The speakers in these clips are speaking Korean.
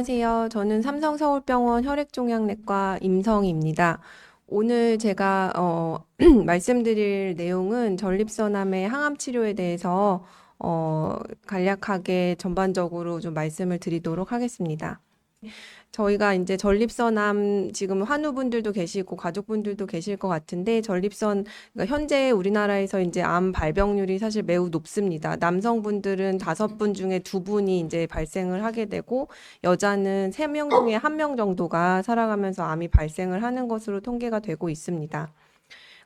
네, 안녕하세요. 저는 삼성 서울병원 혈액종양내과 임성입니다. 오늘 제가 어, 말씀드릴 내용은 전립선암의 항암 치료에 대해서 어, 간략하게 전반적으로 좀 말씀을 드리도록 하겠습니다. 저희가 이제 전립선암 지금 환우분들도 계시고 가족분들도 계실 것 같은데 전립선 그러니까 현재 우리나라에서 이제 암 발병률이 사실 매우 높습니다. 남성분들은 다섯 분 중에 두 분이 이제 발생을 하게 되고 여자는 세 명 중에 한 명 정도가 살아가면서 암이 발생을 하는 것으로 통계가 되고 있습니다.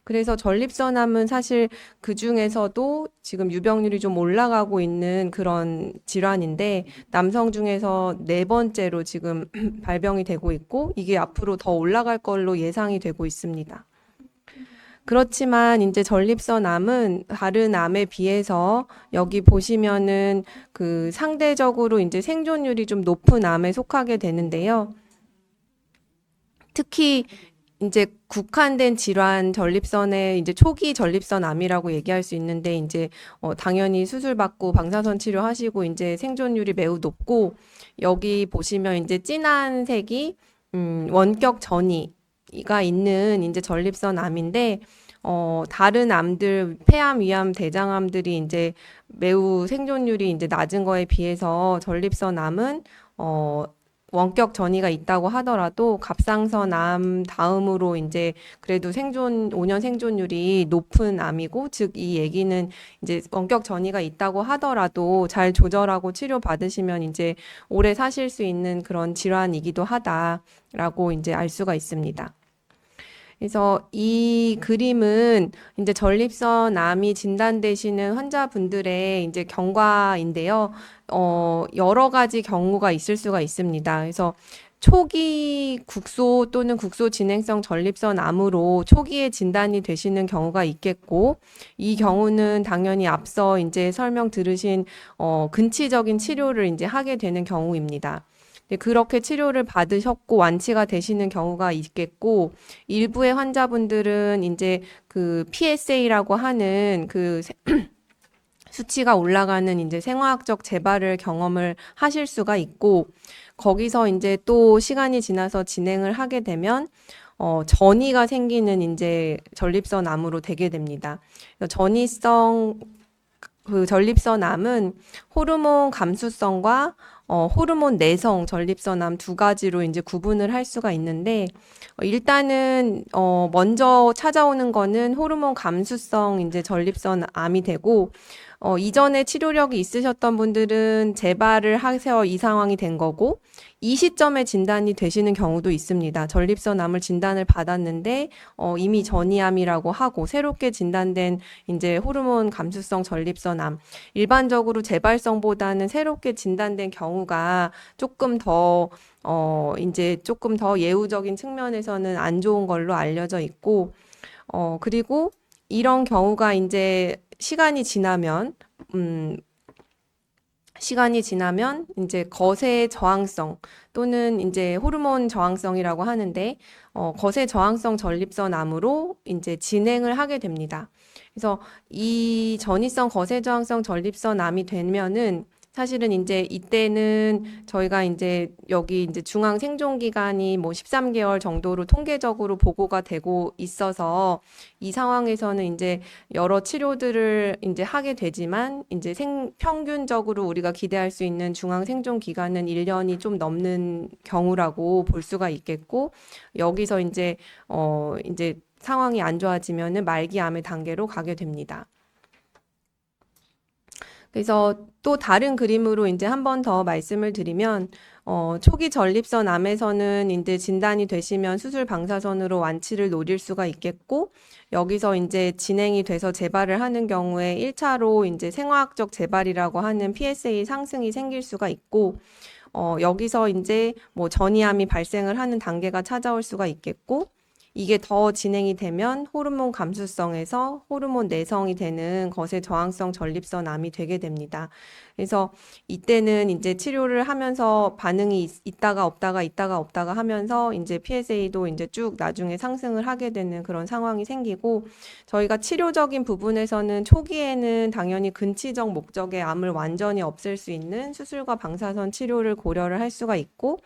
그래서 전립선암은 사실 그 중에서도 지금 유병률이 좀 올라가고 있는 그런 질환인데 남성 중에서 네 번째로 지금 발병이 되고 있고 이게 앞으로 더 올라갈 걸로 예상이 되고 있습니다. 그렇지만 이제 전립선암은 다른 암에 비해서 여기 보시면은 그 상대적으로 이제 생존율이 좀 높은 암에 속하게 되는데요. 특히 이제 국한된 질환 전립선의 이제 초기 전립선 암이라고 얘기할 수 있는데 이제 어 당연히 수술 받고 방사선 치료하시고 이제 생존율이 매우 높고 여기 보시면 이제 진한 색이 음 원격 전이가 있는 이제 전립선 암인데 어 다른 암들 폐암, 위암, 대장암들이 이제 매우 생존율이 이제 낮은 거에 비해서 전립선 암은 어 원격 전이가 있다고 하더라도 갑상선 암 다음으로 이제 그래도 생존 5년 생존율이 높은 암이고 즉 이 얘기는 이제 원격 전이가 있다고 하더라도 잘 조절하고 치료 받으시면 이제 오래 사실 수 있는 그런 질환이기도 하다라고 이제 알 수가 있습니다. 그래서 이 그림은 이제 전립선 암이 진단되시는 환자분들의 이제 경과인데요. 어, 여러 가지 경우가 있을 수가 있습니다. 그래서 초기 국소 또는 국소 진행성 전립선 암으로 초기에 진단이 되시는 경우가 있겠고, 이 경우는 당연히 앞서 이제 설명 들으신 어, 근치적인 치료를 이제 하게 되는 경우입니다. 네, 그렇게 치료를 받으셨고 완치가 되시는 경우가 있겠고, 일부의 환자분들은 이제 그 PSA라고 하는 그 세- 수치가 올라가는 이제 생화학적 재발을 경험을 하실 수가 있고, 거기서 이제 또 시간이 지나서 진행을 하게 되면, 어, 전이가 생기는 이제 전립선 암으로 되게 됩니다. 전이성 그 전립선 암은 호르몬 감수성과 어, 호르몬 내성 전립선암 두 가지로 이제 구분을 할 수가 있는데 어, 일단은 어, 먼저 찾아오는 거는 호르몬 감수성 이제 전립선암이 되고 어, 이전에 치료력이 있으셨던 분들은 재발을 하세요 이 상황이 된 거고 이 시점에 진단이 되시는 경우도 있습니다. 전립선암을 진단을 받았는데 어, 이미 전이암이라고 하고 새롭게 진단된 이제 호르몬 감수성 전립선암 일반적으로 재발성보다는 새롭게 진단된 경우가 조금 더 어, 이제 조금 더 예후적인 측면에서는 안 좋은 걸로 알려져 있고 어, 그리고 이런 경우가 이제 시간이 지나면 음, 시간이 지나면 이제 거세 저항성 또는 이제 호르몬 저항성이라고 하는데 어, 거세 저항성 전립선암으로 이제 진행을 하게 됩니다. 그래서 이 전이성 거세 저항성 전립선암이 되면은 사실은 이제 이때는 저희가 이제 여기 이제 중앙 생존 기간이 뭐 13개월 정도로 통계적으로 보고가 되고 있어서 이 상황에서는 이제 여러 치료들을 이제 하게 되지만 이제 생, 평균적으로 우리가 기대할 수 있는 중앙 생존 기간은 1년이 좀 넘는 경우라고 볼 수가 있겠고 여기서 이제 어 이제 상황이 안 좋아지면은 말기 암의 단계로 가게 됩니다. 그래서 또 다른 그림으로 이제 한 번 더 말씀을 드리면, 어, 초기 전립선 암에서는 이제 진단이 되시면 수술 방사선으로 완치를 노릴 수가 있겠고, 여기서 이제 진행이 돼서 재발을 하는 경우에 1차로 이제 생화학적 재발이라고 하는 PSA 상승이 생길 수가 있고, 어, 여기서 이제 뭐 전이암이 발생을 하는 단계가 찾아올 수가 있겠고, 이게 더 진행이 되면 호르몬 감수성에서 호르몬 내성이 되는 거세 저항성 전립선 암이 되게 됩니다. 그래서 이때는 이제 치료를 하면서 반응이 있, 있다가 없다가 있다가 없다가 하면서 이제 PSA도 이제 쭉 나중에 상승을 하게 되는 그런 상황이 생기고 저희가 치료적인 부분에서는 초기에는 당연히 근치적 목적의 암을 완전히 없앨 수 있는 수술과 방사선 치료를 고려를 할 수가 있고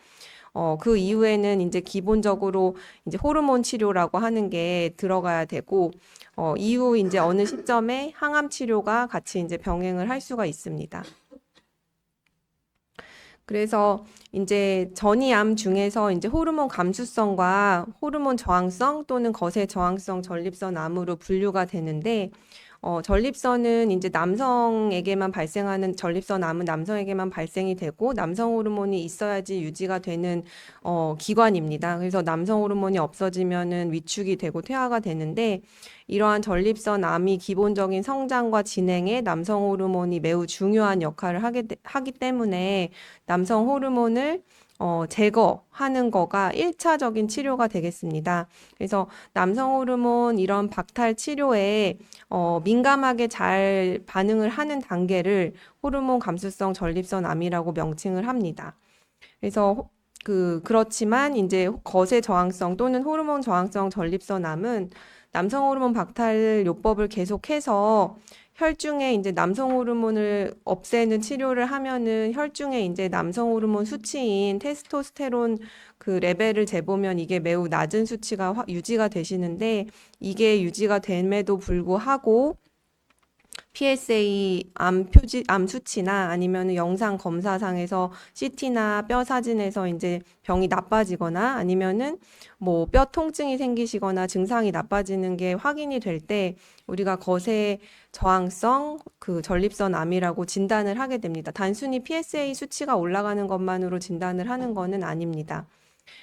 어, 그 이후에는 이제 기본적으로 이제 호르몬 치료라고 하는 게 들어가야 되고, 어, 이후 이제 어느 시점에 항암 치료가 같이 이제 병행을 할 수가 있습니다. 그래서 이제 전이암 중에서 이제 호르몬 감수성과 호르몬 저항성 또는 거세 저항성 전립선 암으로 분류가 되는데, 어, 전립선은 이제 남성에게만 발생하는 전립선 암은 남성에게만 발생이 되고 남성 호르몬이 있어야지 유지가 되는 어, 기관입니다. 그래서 남성 호르몬이 없어지면은 위축이 되고 퇴화가 되는데 이러한 전립선 암이 기본적인 성장과 진행에 남성 호르몬이 매우 중요한 역할을 하게, 되- 하기 때문에 남성 호르몬을 어, 제거하는 거가 1차적인 치료가 되겠습니다. 그래서 남성 호르몬 이런 박탈 치료에 어, 민감하게 잘 반응을 하는 단계를 호르몬 감수성 전립선 암이라고 명칭을 합니다. 그래서 호- 그 그렇지만 이제 거세 저항성 또는 호르몬 저항성 전립선 암은 남성 호르몬 박탈 요법을 계속해서 혈중에 이제 남성 호르몬을 없애는 치료를 하면은 혈중에 이제 남성 호르몬 수치인 테스토스테론 그 레벨을 재보면 이게 매우 낮은 수치가 화- 유지가 되시는데 이게 유지가 됨에도 불구하고 PSA 암 표지 암 수치나 아니면 영상 검사상에서 CT나 뼈 사진에서 이제 병이 나빠지거나 아니면은 뭐 뼈 통증이 생기시거나 증상이 나빠지는 게 확인이 될 때 우리가 거세 저항성 그 전립선 암이라고 진단을 하게 됩니다. 단순히 PSA 수치가 올라가는 것만으로 진단을 하는 거는 아닙니다.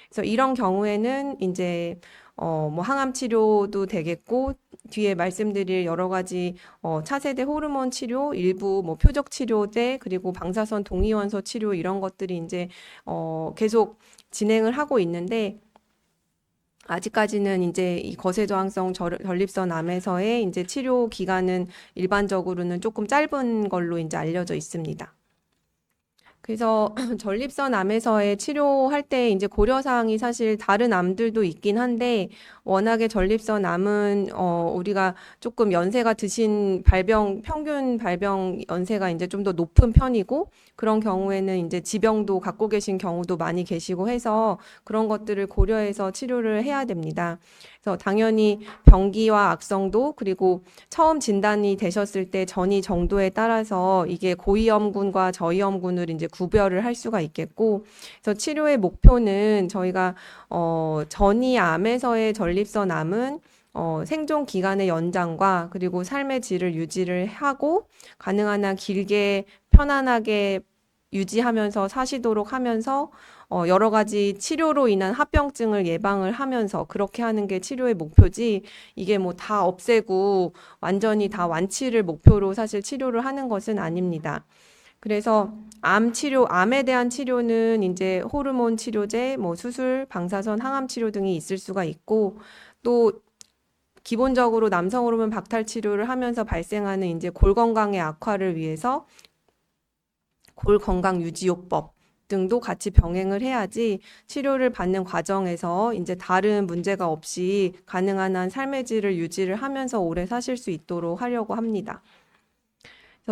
그래서 이런 경우에는 이제 어, 뭐 항암 치료도 되겠고 뒤에 말씀드릴 여러 가지 어, 차세대 호르몬 치료, 일부 뭐 표적 치료제 그리고 방사선 동위원소 치료 이런 것들이 이제 어, 계속 진행을 하고 있는데 아직까지는 이제 이 거세 저항성 절- 전립선 암에서의 이제 치료 기간은 일반적으로는 조금 짧은 걸로 이제 알려져 있습니다. 그래서 전립선 암에서의 치료할 때 이제 고려 사항이 사실 다른 암들도 있긴 한데 워낙에 전립선 암은 어 우리가 조금 연세가 드신 발병 평균 발병 연세가 이제 좀 더 높은 편이고 그런 경우에는 이제 지병도 갖고 계신 경우도 많이 계시고 해서 그런 것들을 고려해서 치료를 해야 됩니다. 그래서 당연히 병기와 악성도 그리고 처음 진단이 되셨을 때 전이 정도에 따라서 이게 고위험군과 저위험군을 이제 구별을 할 수가 있겠고, 그래서 치료의 목표는 저희가 어, 전이 암에서의 전립선 암은 어, 생존 기간의 연장과 그리고 삶의 질을 유지를 하고 가능한 한 길게 편안하게 유지하면서 사시도록 하면서 어, 여러 가지 치료로 인한 합병증을 예방을 하면서 그렇게 하는 게 치료의 목표지 이게 뭐 다 없애고 완전히 다 완치를 목표로 사실 치료를 하는 것은 아닙니다. 그래서 암 치료, 암에 대한 치료는 이제 호르몬 치료제, 뭐 수술, 방사선, 항암 치료 등이 있을 수가 있고 또 기본적으로 남성 호르몬 박탈 치료를 하면서 발생하는 이제 골 건강의 악화를 위해서 골 건강 유지요법 등도 같이 병행을 해야지 치료를 받는 과정에서 이제 다른 문제가 없이 가능한 한 삶의 질을 유지를 하면서 오래 사실 수 있도록 하려고 합니다.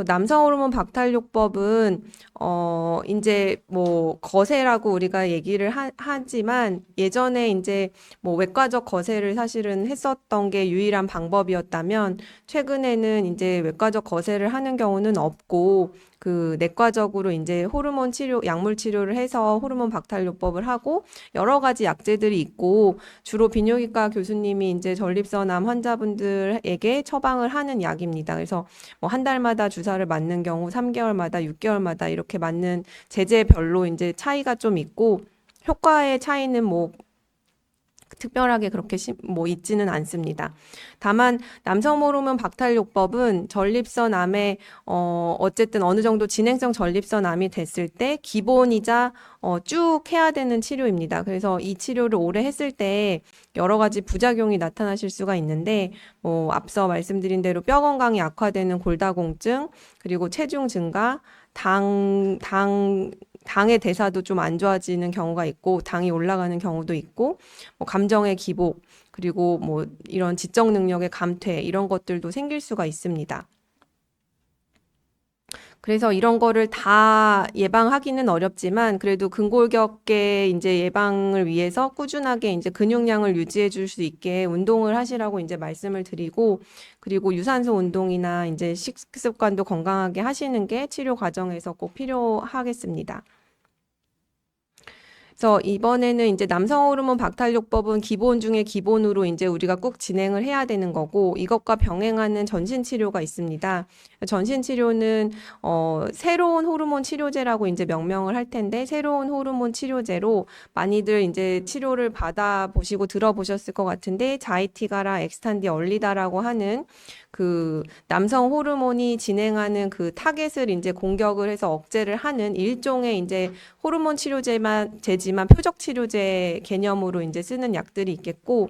남성 호르몬 박탈요법은 어 이제 뭐 거세라고 우리가 얘기를 하, 하지만 예전에 이제 뭐 외과적 거세를 사실은 했었던 게 유일한 방법이었다면 최근에는 이제 외과적 거세를 하는 경우는 없고 그 내과적으로 이제 호르몬 치료, 약물 치료를 해서 호르몬 박탈요법을 하고 여러 가지 약제들이 있고 주로 비뇨기과 교수님이 이제 전립선암 환자분들에게 처방을 하는 약입니다. 그래서 뭐 한 달마다 주사를 맞는 경우 3개월마다 6개월마다 이렇게 맞는 제제별로 이제 차이가 좀 있고 효과의 차이는 뭐 특별하게 그렇게 심- 뭐 있지는 않습니다. 다만 남성 호르몬 박탈요법은 전립선 암에 어 어쨌든 어느 정도 진행성 전립선 암이 됐을 때 기본이자 어, 쭉 해야 되는 치료입니다. 그래서 이 치료를 오래 했을 때 여러 가지 부작용이 나타나실 수가 있는데 뭐 앞서 말씀드린 대로 뼈 건강이 악화되는 골다공증 그리고 체중 증가 당, 당, 당의 대사도 좀 안 좋아지는 경우가 있고, 당이 올라가는 경우도 있고, 뭐 감정의 기복, 그리고 뭐 이런 지적 능력의 감퇴, 이런 것들도 생길 수가 있습니다. 그래서 이런 거를 다 예방하기는 어렵지만 그래도 근골격계 이제 예방을 위해서 꾸준하게 이제 근육량을 유지해 줄 수 있게 운동을 하시라고 이제 말씀을 드리고 그리고 유산소 운동이나 이제 식습관도 건강하게 하시는 게 치료 과정에서 꼭 필요하겠습니다. 그래서 이번에는 이제 남성 호르몬 박탈요법은 기본 중에 기본으로 이제 우리가 꼭 진행을 해야 되는 거고 이것과 병행하는 전신 치료가 있습니다. 전신 치료는 어 새로운 호르몬 치료제라고 이제 명명을 할 텐데 새로운 호르몬 치료제로 많이들 이제 치료를 받아 보시고 들어보셨을 것 같은데 자이티가라 엑스탄디 얼리다라고 하는 그 남성 호르몬이 진행하는 그 타겟을 이제 공격을 해서 억제를 하는 일종의 이제 호르몬 치료제만 제 지만 표적 치료제 개념으로 이제 쓰는 약들이 있겠고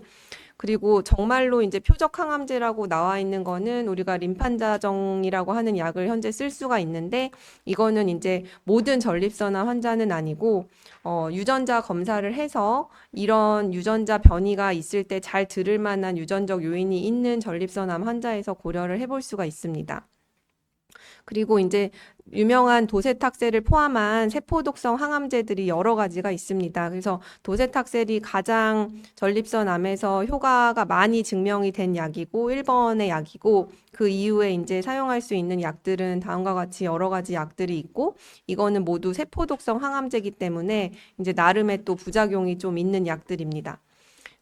그리고 정말로 이제 표적 항암제라고 나와 있는 거는 우리가 림판자정이라고 하는 약을 현재 쓸 수가 있는데 이거는 이제 모든 전립선암 환자는 아니고 어, 유전자 검사를 해서 이런 유전자 변이가 있을 때 잘 들을 만한 유전적 요인이 있는 전립선암 환자에서 고려를 해볼 수가 있습니다. 그리고 이제 유명한 도세탁셀을 포함한 세포독성 항암제들이 여러 가지가 있습니다. 그래서 도세탁셀이 가장 전립선 암에서 효과가 많이 증명이 된 약이고 1번의 약이고 그 이후에 이제 사용할 수 있는 약들은 다음과 같이 여러 가지 약들이 있고 이거는 모두 세포독성 항암제이기 때문에 이제 나름의 또 부작용이 좀 있는 약들입니다.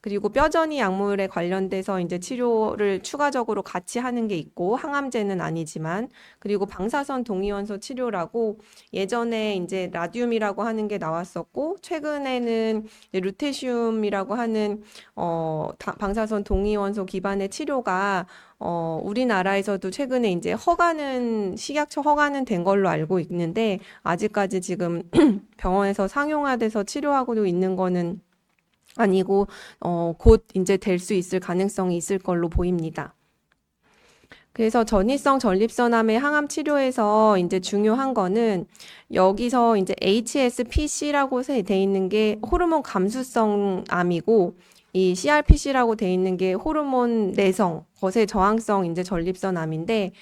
그리고 뼈전이 약물에 관련돼서 이제 치료를 추가적으로 같이 하는 게 있고 항암제는 아니지만 그리고 방사선 동위원소 치료라고 예전에 이제 라듐이라고 하는 게 나왔었고 최근에는 이제 루테슘이라고 하는 어 다- 방사선 동위원소 기반의 치료가 어 우리나라에서도 최근에 이제 허가는 식약처 허가는 된 걸로 알고 있는데 아직까지 지금 병원에서 상용화돼서 치료하고 있는 거는 아니고 어, 곧 이제 될 수 있을 가능성이 있을 걸로 보입니다. 그래서 전이성 전립선암의 항암 치료에서 이제 중요한 거는 여기서 이제 HSPC라고 돼 있는 게 호르몬 감수성 암이고 이 CRPC라고 돼 있는 게 호르몬 내성, 거세 저항성 이제 전립선 암인데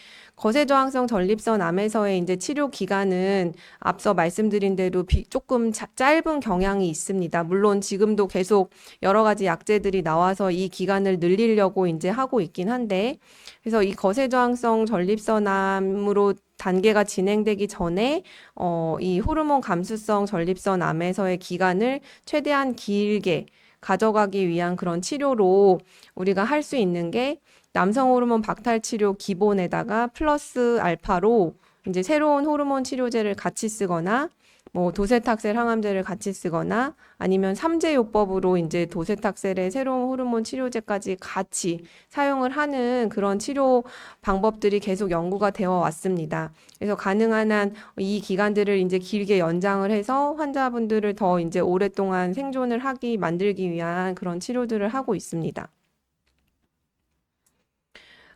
거세 저항성 전립선 암에서의 이제 치료 기간은 앞서 말씀드린 대로 비- 조금 자- 짧은 경향이 있습니다. 물론 지금도 계속 여러 가지 약제들이 나와서 이 기간을 늘리려고 이제 하고 있긴 한데, 그래서 이 거세 저항성 전립선 암으로 단계가 진행되기 전에 어, 이 호르몬 감수성 전립선 암에서의 기간을 최대한 길게 가져가기 위한 그런 치료로 우리가 할 수 있는 게 남성 호르몬 박탈 치료 기본에다가 플러스 알파로 이제 새로운 호르몬 치료제를 같이 쓰거나 뭐 도세탁셀 항암제를 같이 쓰거나 아니면 삼제요법으로 이제 도세탁셀의 새로운 호르몬 치료제까지 같이 사용을 하는 그런 치료 방법들이 계속 연구가 되어 왔습니다. 그래서 가능한 한 이 기간들을 이제 길게 연장을 해서 환자분들을 더 이제 오랫동안 생존을 하기 만들기 위한 그런 치료들을 하고 있습니다.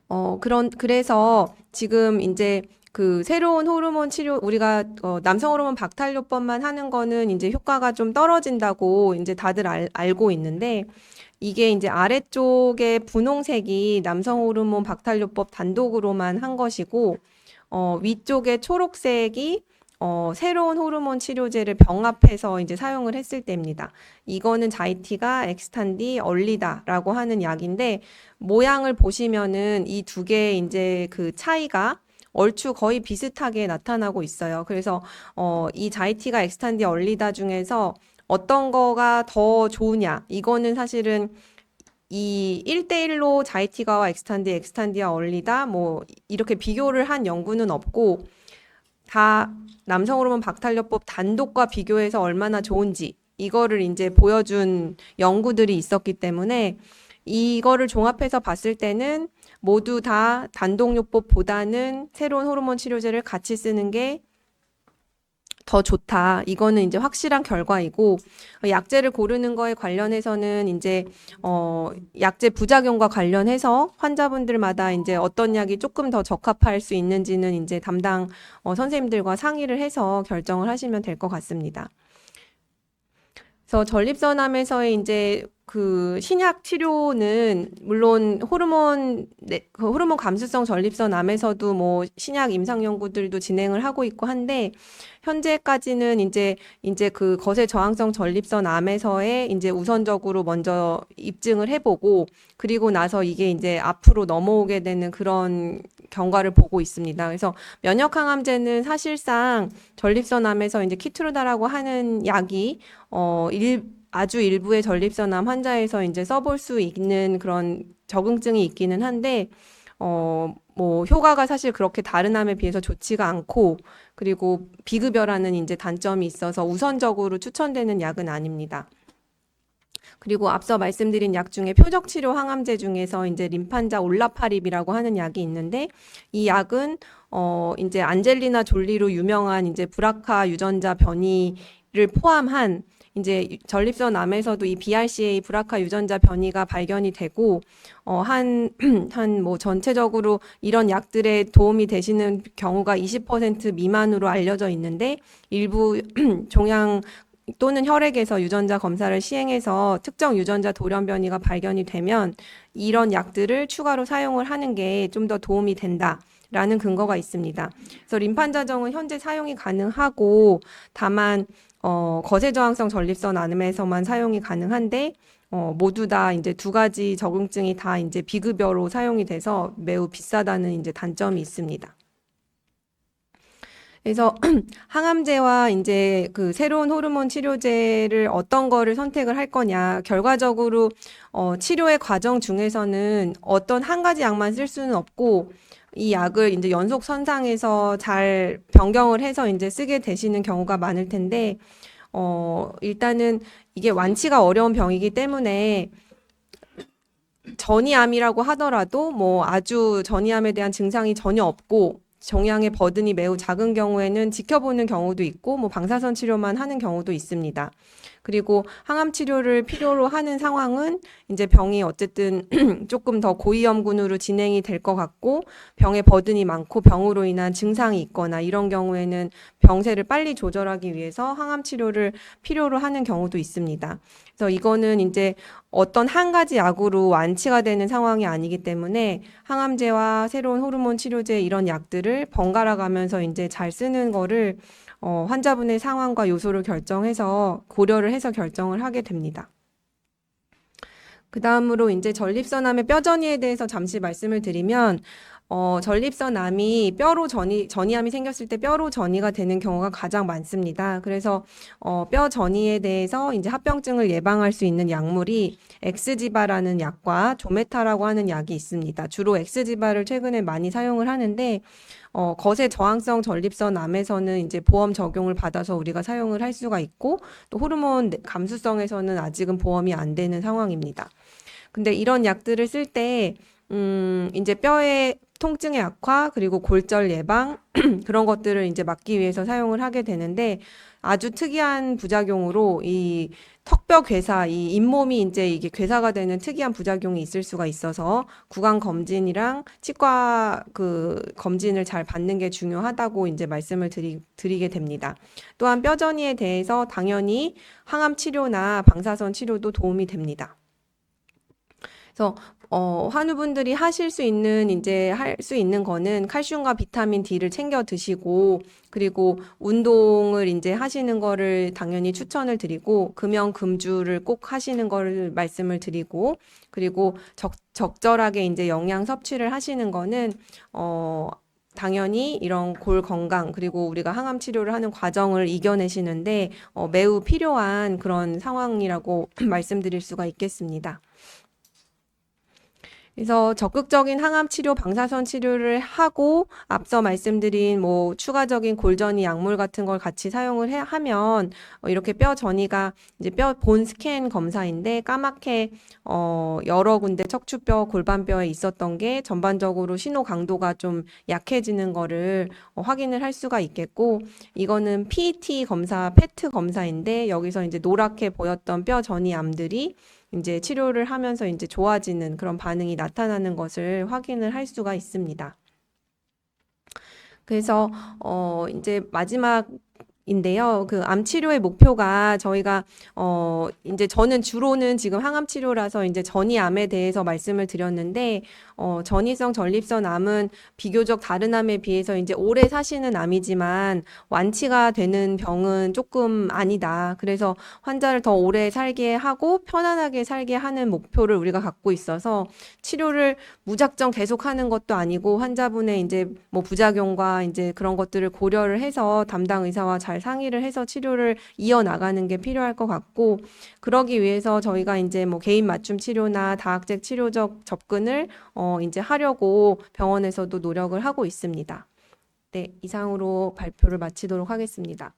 어, 그런, 그래서 지금 이제 그 새로운 호르몬 치료, 우리가 어, 남성 호르몬 박탈요법만 하는 거는 이제 효과가 좀 떨어진다고 이제 다들 알, 알고 있는데 이게 이제 아래쪽에 분홍색이 남성 호르몬 박탈요법 단독으로만 한 것이고 어, 위쪽에 초록색이 어, 새로운 호르몬 치료제를 병합해서 이제 사용을 했을 때입니다. 이거는 자이티가 엑스탄디 얼리다라고 하는 약인데 모양을 보시면은 이 두 개의 이제 그 차이가 얼추 거의 비슷하게 나타나고 있어요. 그래서 어, 이 자이티가 엑스탄디 얼리다 중에서 어떤 거가 더 좋으냐? 이거는 사실은 이 1대1로 자이티가와 엑스탄디, 엑스탄디와 얼리다 뭐 이렇게 비교를 한 연구는 없고 다 남성 호르몬 박탈요법 단독과 비교해서 얼마나 좋은지 이거를 이제 보여준 연구들이 있었기 때문에 이거를 종합해서 봤을 때는 모두 다 단독요법보다는 새로운 호르몬 치료제를 같이 쓰는 게 더 좋다. 이거는 이제 확실한 결과이고, 약제를 고르는 거에 관련해서는 이제, 어, 약제 부작용과 관련해서 환자분들마다 이제 어떤 약이 조금 더 적합할 수 있는지는 이제 담당, 어, 선생님들과 상의를 해서 결정을 하시면 될 것 같습니다. 그래서 전립선암에서의 이제 그 신약 치료는 물론 호르몬 네, 그 호르몬 감수성 전립선암에서도 뭐 신약 임상 연구들도 진행을 하고 있고 한데 현재까지는 이제 이제 그 거세 저항성 전립선암에서의 이제 우선적으로 먼저 입증을 해보고 그리고 나서 이게 이제 앞으로 넘어오게 되는 그런 경과를 보고 있습니다. 그래서 면역 항암제는 사실상 전립선암에서 이제 키트루다라고 하는 약이 어 일, 아주 일부의 전립선암 환자에서 이제 써볼 수 있는 그런 적응증이 있기는 한데 어 뭐 효과가 사실 그렇게 다른 암에 비해서 좋지가 않고 그리고 비급여라는 이제 단점이 있어서 우선적으로 추천되는 약은 아닙니다. 그리고 앞서 말씀드린 약 중에 표적 치료 항암제 중에서 이제 림판자 올라파립이라고 하는 약이 있는데 이 약은 어 이제 안젤리나 졸리로 유명한 이제 브라카 유전자 변이를 포함한 이제 전립선 암에서도 이 BRCA 브라카 유전자 변이가 발견이 되고 어한 한 뭐 전체적으로 이런 약들에 도움이 되시는 경우가 20% 미만으로 알려져 있는데 일부 종양 또는 혈액에서 유전자 검사를 시행해서 특정 유전자 돌연 변이가 발견이 되면 이런 약들을 추가로 사용을 하는 게 좀 더 도움이 된다. 라는 근거가 있습니다. 그래서 림판자정은 현재 사용이 가능하고 다만 어, 거세 저항성 전립선 암에서만 사용이 가능한데 어, 모두 다 이제 두 가지 적응증이 다 이제 비급여로 사용이 돼서 매우 비싸다는 이제 단점이 있습니다. 그래서 항암제와 이제 그 새로운 호르몬 치료제를 어떤 거를 선택을 할 거냐. 결과적으로 어, 치료의 과정 중에서는 어떤 한 가지 약만 쓸 수는 없고 이 약을 이제 연속 선상에서 잘 변경을 해서 이제 쓰게 되시는 경우가 많을 텐데 어, 일단은 이게 완치가 어려운 병이기 때문에 전이암이라고 하더라도 뭐 아주 전이암에 대한 증상이 전혀 없고 종양의 버든이 매우 작은 경우에는 지켜보는 경우도 있고 뭐 방사선 치료만 하는 경우도 있습니다. 그리고 항암 치료를 필요로 하는 상황은 이제 병이 어쨌든 조금 더 고위험군으로 진행이 될 것 같고 병의 버든이 많고 병으로 인한 증상이 있거나 이런 경우에는 병세를 빨리 조절하기 위해서 항암 치료를 필요로 하는 경우도 있습니다. 그래서 이거는 이제 어떤 한 가지 약으로 완치가 되는 상황이 아니기 때문에 항암제와 새로운 호르몬 치료제 이런 약들을 번갈아 가면서 이제 잘 쓰는 거를 어, 환자분의 상황과 요소를 결정해서 고려를 해서 결정을 하게 됩니다. 그 다음으로 이제 전립선암의 뼈전이에 대해서 잠시 말씀을 드리면 어, 전립선암이 뼈로 전이, 전이암이 생겼을 때 뼈로 전이가 되는 경우가 가장 많습니다. 그래서 어, 뼈 전이에 대해서 이제 합병증을 예방할 수 있는 약물이 엑스지바라는 약과 조메타라고 하는 약이 있습니다. 주로 엑스지바를 최근에 많이 사용을 하는데 어, 거세 저항성 전립선 암에서는 이제 보험 적용을 받아서 우리가 사용을 할 수가 있고 또 호르몬 감수성에서는 아직은 보험이 안 되는 상황입니다. 근데 이런 약들을 쓸 때, 음, 이제 뼈의 통증의 악화, 그리고 골절 예방, 그런 것들을 이제 막기 위해서 사용을 하게 되는데 아주 특이한 부작용으로 이 턱뼈 괴사, 이 잇몸이 이제 이게 괴사가 되는 특이한 부작용이 있을 수가 있어서 구강 검진이랑 치과 그 검진을 잘 받는 게 중요하다고 이제 말씀을 드리, 드리게 됩니다. 또한 뼈전이에 대해서 당연히 항암 치료나 방사선 치료도 도움이 됩니다. 그래서 어, 환우분들이 하실 수 있는 이제 할 수 있는 거는 칼슘과 비타민 D를 챙겨 드시고 그리고 운동을 이제 하시는 거를 당연히 추천을 드리고 금연 금주를 꼭 하시는 거를 말씀을 드리고 그리고 적, 적절하게 이제 영양 섭취를 하시는 거는 어 당연히 이런 골 건강 그리고 우리가 항암 치료를 하는 과정을 이겨내시는데 어, 매우 필요한 그런 상황이라고 말씀드릴 수가 있겠습니다. 그래서 적극적인 항암 치료, 방사선 치료를 하고 앞서 말씀드린 뭐 추가적인 골전이 약물 같은 걸 같이 사용을 해, 하면 어, 이렇게 뼈 전이가 이제 뼈 본 스캔 검사인데 까맣게 어, 여러 군데 척추뼈, 골반뼈에 있었던 게 전반적으로 신호 강도가 좀 약해지는 거를 어, 확인을 할 수가 있겠고 이거는 PET 검사, 페트 검사인데 여기서 이제 노랗게 보였던 뼈 전이 암들이 이제 치료를 하면서 이제 좋아지는 그런 반응이 나타나는 것을 확인을 할 수가 있습니다. 그래서 어 이제 마지막 인데요. 그 암 치료의 목표가 저희가 어 이제 저는 주로는 지금 항암 치료라서 이제 전이 암에 대해서 말씀을 드렸는데 어 전이성 전립선 암은 비교적 다른 암에 비해서 이제 오래 사시는 암이지만 완치가 되는 병은 조금 아니다. 그래서 환자를 더 오래 살게 하고 편안하게 살게 하는 목표를 우리가 갖고 있어서 치료를 무작정 계속하는 것도 아니고 환자분의 이제 뭐 부작용과 이제 그런 것들을 고려를 해서 담당 의사와 잘 상의를 해서 치료를 이어 나가는 게 필요할 것 같고 그러기 위해서 저희가 이제 뭐 개인 맞춤 치료나 다학적 치료적 접근을 어 이제 하려고 병원에서도 노력을 하고 있습니다. 네, 이상으로 발표를 마치도록 하겠습니다.